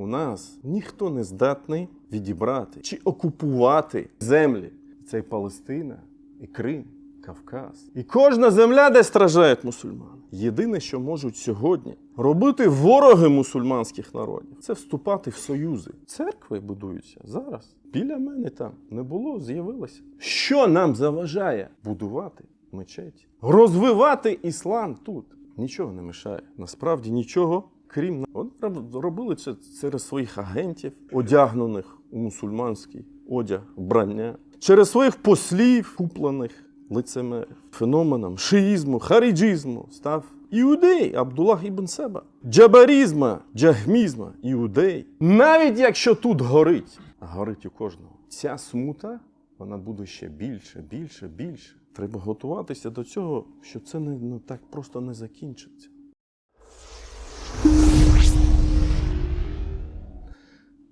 У нас ніхто не здатний відібрати чи окупувати землі. Це і Палестина, і Крим, Кавказ. І кожна земля, де страждають мусульмани. Єдине, що можуть сьогодні робити вороги мусульманських народів, це вступати в союзи. Церкви будуються зараз. Біля мене там не було, з'явилося. Що нам заважає будувати мечеті? Розвивати іслам тут. Нічого не мешає. Насправді нічого, крім Вони роб- робили це через своїх агентів, одягнених у мусульманський одяг, вбрання, через своїх послів, куплених лицемерів. Феноменом шиїзму, харіджизму став іудей Абдуллах ібн Себа, джабарізма, джахмізма, іудей. Навіть якщо тут горить, а горить у кожного, ця смута вона буде ще більше, більше, більше. Треба готуватися до цього, що це не ну, так просто не закінчиться.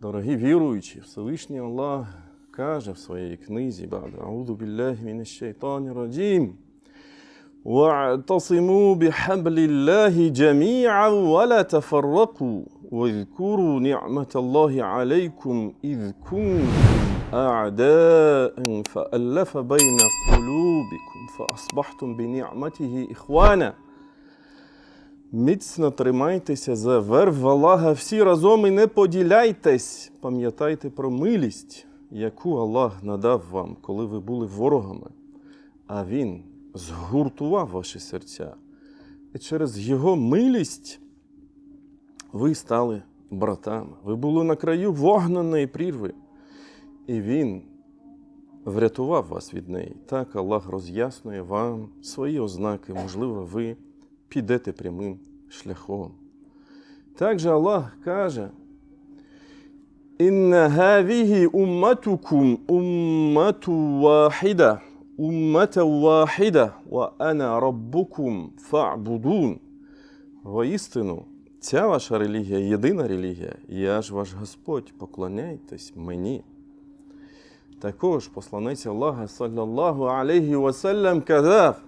Дорогі віруючі, Всевишній Аллах каже в своїй книзі «Ба'д а'уду білляхі мінаш шайтані раджім» واعتصموا بحبل الله جميعا ولا تفرقوا واذكروا نعمة الله عليكم إذ كنتم أعداء فألف بين قلوبكم فأصبحتم بنعمته إخوانا Міцно тримайтеся за верв Аллаха всі разом і не поділяйтесь. Пам'ятайте про милість, яку Аллах надав вам, коли ви були ворогами, а Він згуртував ваші серця. І через Його милість ви стали братами. Ви були на краю вогненої прірви, і Він врятував вас від неї. Так Аллах роз'яснює вам свої ознаки. Можливо, ви підете прямим шляхом. Також Аллах каже, Інна гавігі умматукум уммату вахіда, уммата вахіда, ва ана раббукум фa'будун. Воістину, ця ваша релігія єдина релігія, я ж ваш Господь, поклоняйтесь мені. Також посланець Аллаха, саллаллаху алейхі васалям, казав,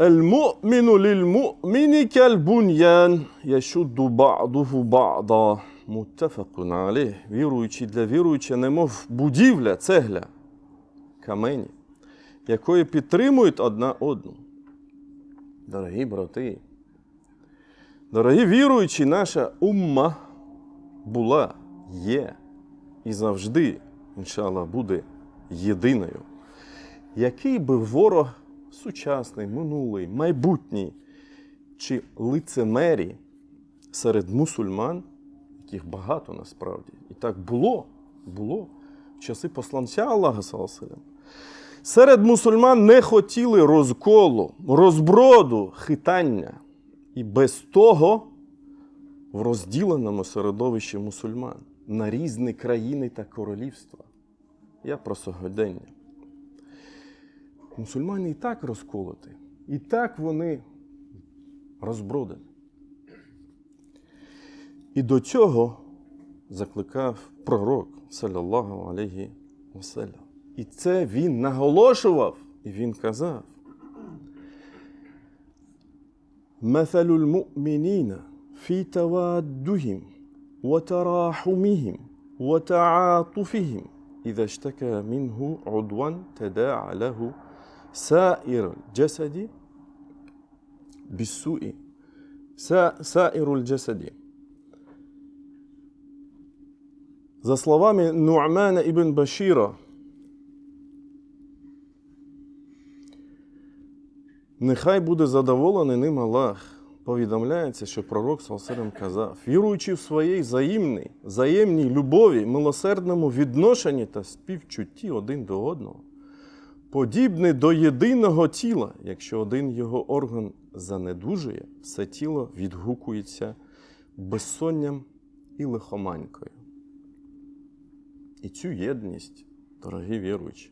المؤمن للمؤمن كالبنيان يشد بعضه بعضا متفق عليه. Віруючий для віруюча, немов будівля, цегля, камені, якої підтримують одна одну. Дорогі брати, дорогі віруючі, наша умма була, є і завжди, іншаллах, буде єдиною. Який би ворог сучасний, минулий, майбутній чи лицемері серед мусульман, яких багато насправді, і так було, було в часи посланця Аллаха Саласалям. Серед мусульман не хотіли розколу, розброду, хитання. І без того в розділеному середовищі мусульман на різні країни та королівства. Я про сьогодення. Мусульмани і так розколоті, і так вони розбродені. І до цього закликав пророк, саллаллаху алейхі васелям. І це він наголошував, і він казав. مثل المؤمنين في توادهم وتراحمهم وتعاطفهم إذا اشتكى منه عضوا تداعى له سائر الجسد بالسوء سا- سائر الجسد За словами Ну'мана ібн Башіра, нехай буде задоволений ним Аллах. Повідомляється, що пророк Салсалям казав, віруючи в своїй взаємній, взаємній любові, милосердному відношенні та співчутті один до одного, подібний до єдиного тіла, якщо один його орган занедужує, все тіло відгукується безсонням і лихоманькою. І цю єдність, дорогі віруючі,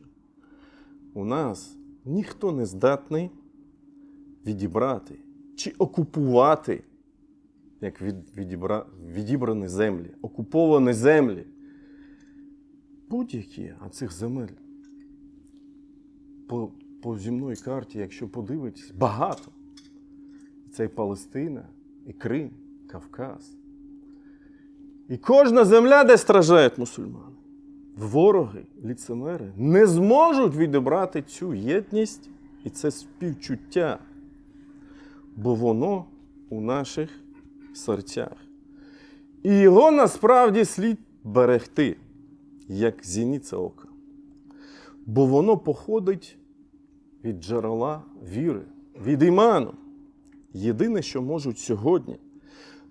у нас ніхто не здатний відібрати чи окупувати, як відібра, відібрані землі, окуповані землі. Будь-які, а цих земель по, по земної карті, якщо подивитись, багато. Це і Палестина, і Крим, Кавказ. І кожна земля, де страждають мусульмани, вороги, ліцемери не зможуть відібрати цю єдність і це співчуття, бо воно у наших серцях. І його насправді слід берегти, як зіниця ока. Бо воно походить від джерела віри, від іману. Єдине, що можуть сьогодні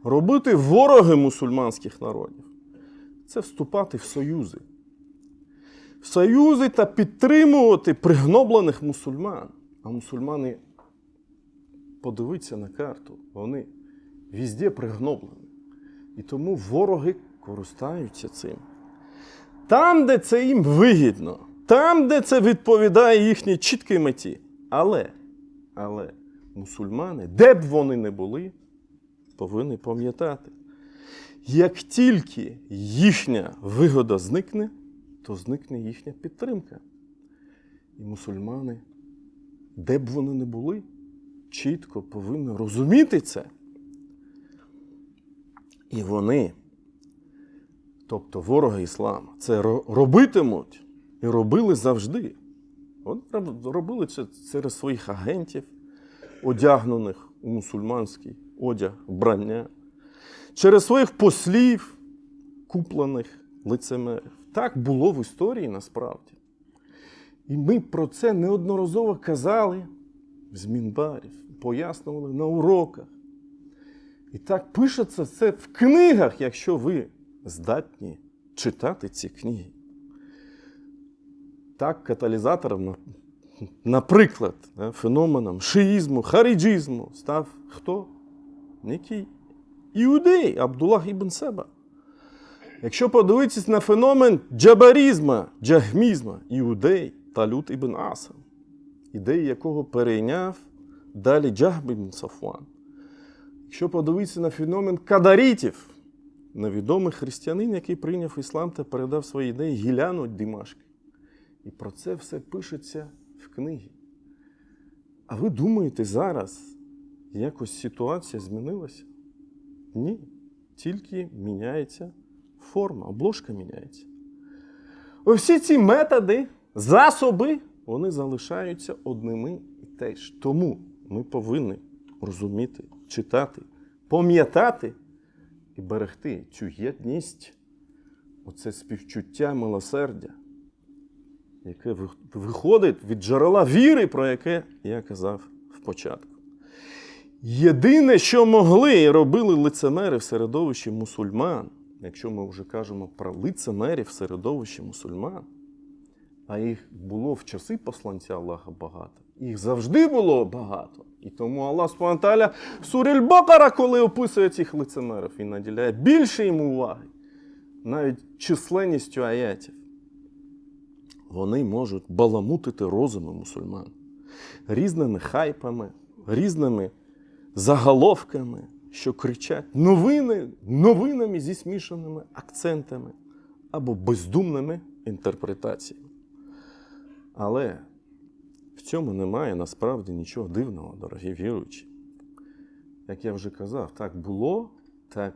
робити вороги мусульманських народів, це вступати в союзи. В союзи та підтримувати пригноблених мусульман. А мусульмани, подивіться на карту, вони візде пригноблені. І тому вороги користаються цим. Там, де це їм вигідно, там, де це відповідає їхній чіткій меті. Але, але мусульмани, де б вони не були, повинні пам'ятати, як тільки їхня вигода зникне, то зникне їхня підтримка. І мусульмани, де б вони не були, чітко повинні розуміти це. І вони, тобто вороги іслама, це робитимуть і робили завжди. Вони робили це через своїх агентів, одягнених у мусульманський одяг, вбрання, через своїх послів, куплених лицемерів. Так було в історії насправді. І ми про це неодноразово казали з мінбарів, пояснювали на уроках. І так пишеться це в книгах, якщо ви здатні читати ці книги. Так, каталізатором, наприклад, феноменом шиїзму, харіджизму став хто? Некий іудей Абдуллах ібн Себа. Якщо подивитись на феномен джабарізма, джахмізма, іудей Талют ібн Асам, ідеї якого перейняв далі Джахб ібн Сафуан. Якщо подивитися на феномен кадарітів, невідомий християнин, який прийняв іслам та передав свої ідеї Гіляну Димашки. І про це все пишеться в книгі. А ви думаєте, зараз якось ситуація змінилася? Ні. Тільки міняється форма, обложка міняється. Всі ці методи, засоби, вони залишаються одними і теж. Тому ми повинні розуміти, читати, пам'ятати і берегти цю єдність, оце співчуття милосердя, яке виходить від джерела віри, про яке я казав в початку. Єдине, що могли і робили лицемери в середовищі мусульман, якщо ми вже кажемо про лицемерів в середовищі мусульман, а їх було в часи посланця Аллаха багато, їх завжди було багато. І тому Аллах Субтитрувальна в Бакара, коли описує цих лицемерів, він наділяє більше їм уваги, навіть численністю аятів. Вони можуть баламутити розуми мусульман різними хайпами, різними заголовками, що кричать новини, новинами зі смішаними акцентами або бездумними інтерпретаціями. Але в цьому немає насправді нічого дивного, дорогі віруючі. Як я вже казав, так було, так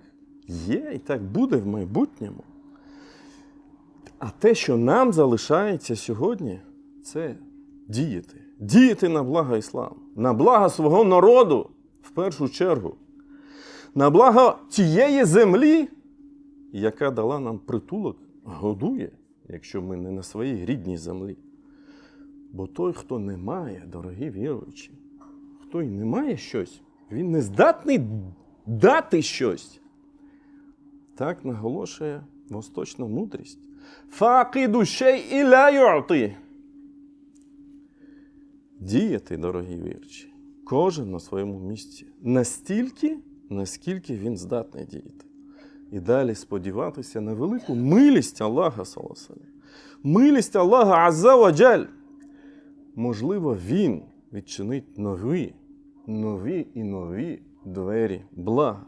є і так буде в майбутньому. А те, що нам залишається сьогодні, це діяти. Діяти на благо ісламу, на благо свого народу в першу чергу, на благо тієї землі, яка дала нам притулок, годує, якщо ми не на своїй рідній землі. Бо той, хто не має, дорогі віруючі, хто й не має щось, він не здатний дати щось. Так наголошує восточна мудрість. Факиду шей і ю'ти. Діяти, дорогі вірчі, кожен на своєму місці настільки, наскільки він здатний діяти. І далі сподіватися на велику милість Аллаха, саласалям. милість Аллаха Азза ва Джаль. Можливо, Він відчинить нові, нові і нові двері блага,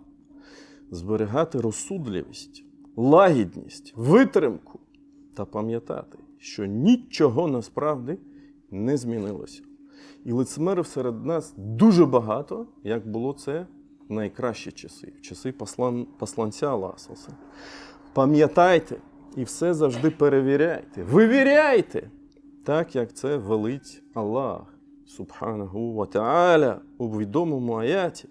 зберігати розсудливість, лагідність, витримку та пам'ятати, що нічого насправді не змінилося. І лицемерів серед нас дуже багато, як було це найкращі часи, в часи послан, посланця Аллаха. саллаллаху алейхи. Пам'ятайте і все завжди перевіряйте. Вивіряйте, так як це велить Аллах. Субханаху ва Та'аля у відомому аяті.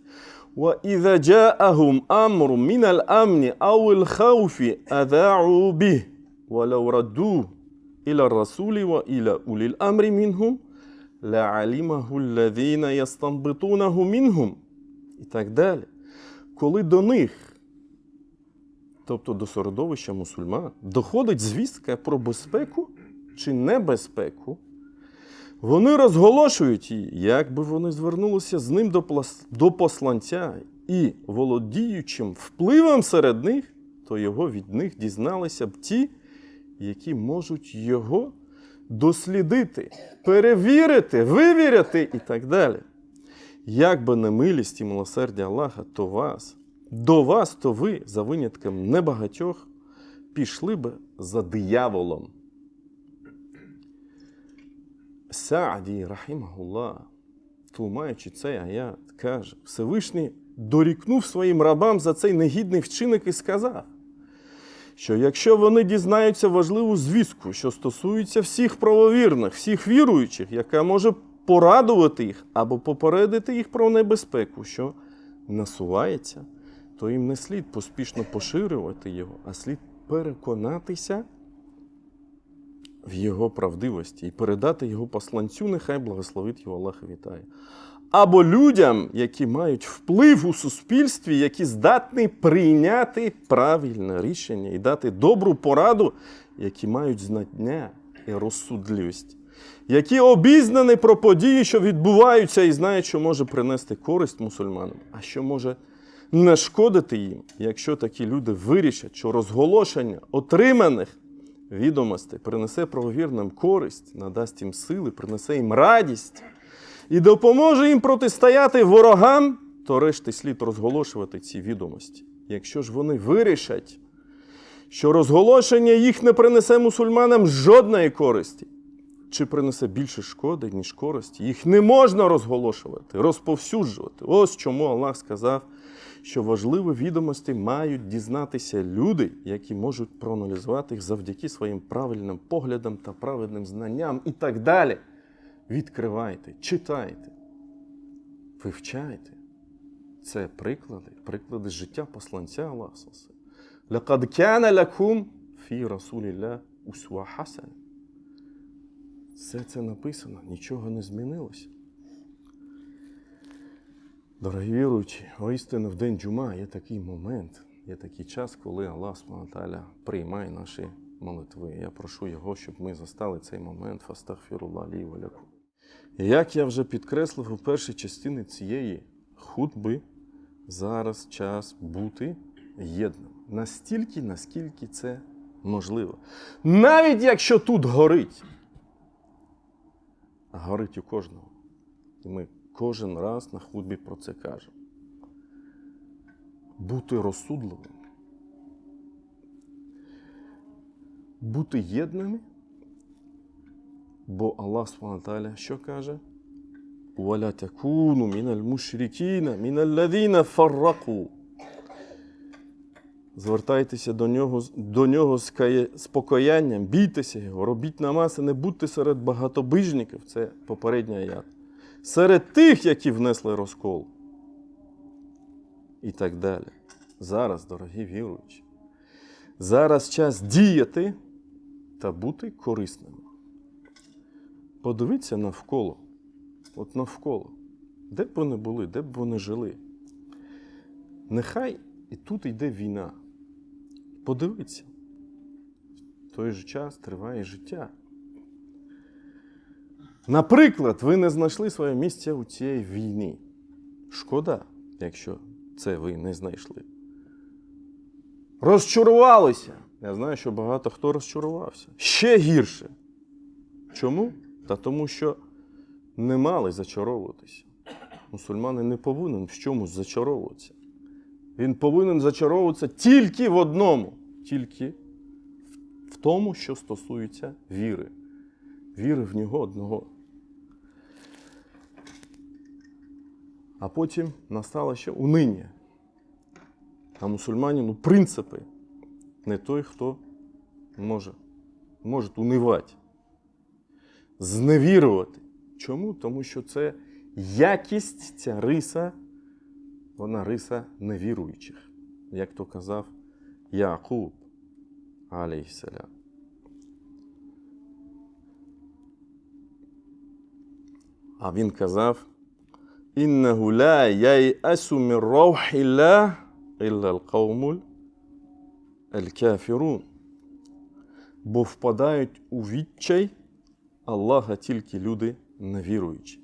وإذا جاءهم أمر من الأمن أو الخوف أذاعوا به ولو ردوه إلى الرسول وإلى أولي الأمر منهم لعلمه الذين يستنبطونه منهم і так далі. Коли до них, тобто до середовища мусульман, доходить звістка про безпеку чи небезпеку, вони розголошують її, як би вони звернулися з ним до, плас- до посланця і, володіючим впливом серед них, то його від них дізналися б ті, які можуть його дослідити, перевірити, вивіряти і так далі. Як би не милість і милосердя Аллаха, то вас, до вас, то ви, за винятком небагатьох, пішли би за дияволом. Сааді, рахімахулlah, тлумаючи цей аят, каже, Всевишній дорікнув своїм рабам за цей негідний вчинок і сказав, що якщо вони дізнаються важливу звістку, що стосується всіх правовірних, всіх віруючих, яка може порадувати їх або попередити їх про небезпеку, що насувається, то їм не слід поспішно поширювати його, а слід переконатися в його правдивості і передати його посланцю, нехай благословить його Аллах і вітає. Або людям, які мають вплив у суспільстві, які здатні прийняти правильне рішення і дати добру пораду, які мають знання і розсудливість, які обізнані про події, що відбуваються, і знають, що може принести користь мусульманам, а що може нашкодити їм, якщо такі люди вирішать, що розголошення отриманих відомостей принесе правовірним користь, надасть їм сили, принесе їм радість і допоможе їм протистояти ворогам, то решті слід розголошувати ці відомості. Якщо ж вони вирішать, що розголошення їх не принесе мусульманам жодної користі, чи принесе більше шкоди, ніж користі, їх не можна розголошувати, розповсюджувати. Ось чому Аллах сказав, що важливі відомості мають дізнатися люди, які можуть проаналізувати їх завдяки своїм правильним поглядам та правильним знанням і так далі. Відкривайте, читайте, вивчайте. Це приклади, приклади життя посланця Аллаха. Лакад кяна лакум фі Расулілля усва хасана. Все це написано, нічого не змінилося. Дорогі віруючі, воістину в день джума є такий момент, є такий час, коли Аллах Субтитрувальний приймає наші молитви. Я прошу його, щоб ми застали цей момент. Фастагфірулlah лі ва лякум. Як я вже підкреслив у першій частині цієї хутби, зараз час бути єдним. Настільки, наскільки це можливо. Навіть якщо тут горить, горить у кожного. І ми кожен раз на хутбі про це кажемо. Бути розсудливим. Бути єдними. Бо Аллах Субхану що каже? وَلَا تَكُونُوا مِنَ الْمُشْرِكِينَ مِنَ الَّذِينَ فَرَّقُوا Звертайтеся до нього, з- до нього з, кає- з покаянням, бійтеся його, робіть намаз і не будьте серед багатобижників. Це попередній аят. Серед тих, які внесли розкол. І так далі. Зараз, дорогі віруючі, зараз час діяти та бути корисними. Подивіться навколо. От навколо. Де б вони були, де б вони жили. Нехай і тут йде війна. Подивіться. В той же час триває життя. Наприклад, ви не знайшли своє місце у цій війні. Шкода, якщо це ви не знайшли. Розчарувалися. Я знаю, що багато хто розчарувався. Ще гірше. Чому? Та тому, що не мали зачаровуватися. Мусульмани не повинен в чомусь зачаровуватися. Він повинен зачаровуватися тільки в одному, тільки в тому, що стосується віри. Віри в нього одного. А потім настало ще униння. А мусульмані, ну, принципи, не той, хто може, може унивати, зневірувати. Чому? Тому що це якість, ця риса, вона риса невіруючих, як то казав Якуб, алейхіссалям. А він казав: Іннаху ла яйасу мір равхілля ілля алқаумуль аль-кафірун. Бо впадають у відчай Аллаха тільки люди невіруючі.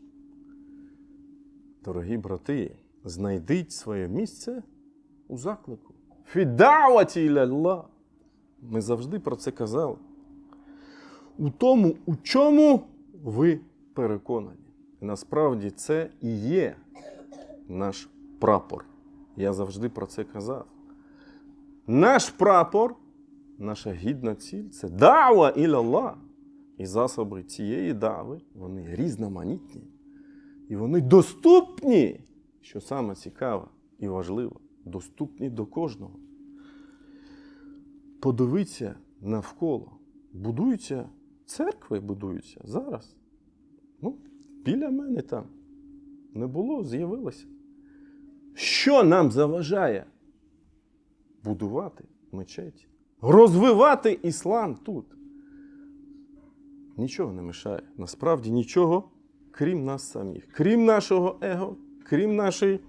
Дорогі брати, знайдіть своє місце у заклику. Фідаваті ілля. Ми завжди про це казали. У тому, у чому ви переконані. Насправді це і є наш прапор. Я завжди про це казав. Наш прапор, наша гідна ціль це дава ілля. І засоби цієї дави, вони різноманітні. І вони доступні, що саме цікаве і важливо, доступні до кожного. Подивіться навколо. Будуються церкви, будуються зараз. Ну, біля мене там не було, з'явилося. Що нам заважає будувати мечеті, розвивати іслам тут? Нічого не мешає. Насправді нічого, крім нас самих, крім нашого его, крім нашої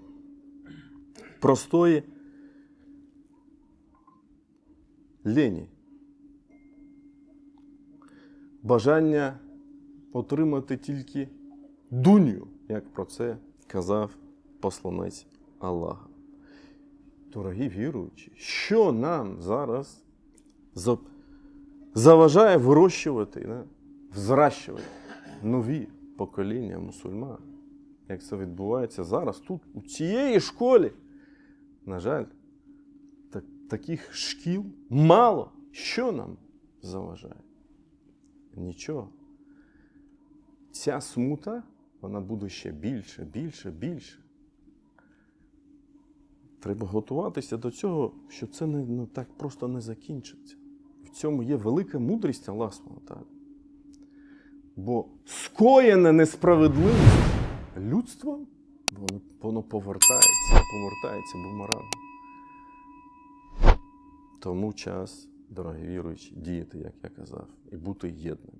простої лені. Бажання отримати тільки дуню, як про це казав посланець Аллаха. Дорогі віруючі, що нам зараз заважає вирощувати? Взращувати нові покоління мусульман, як це відбувається зараз тут, у цієї школі. На жаль, так, таких шкіл мало. Що нам заважає? Нічого. Ця смута, вона буде ще більше, більше, більше. Треба готуватися до цього, що це не, ну, так просто не закінчиться. В цьому є велика мудрість Аллаха. Subhanahu Бо скоєне несправедливість людство, воно повертається, повертається бумерангом. Тому час, дорогі віруючі, діяти, як я казав, і бути єдним.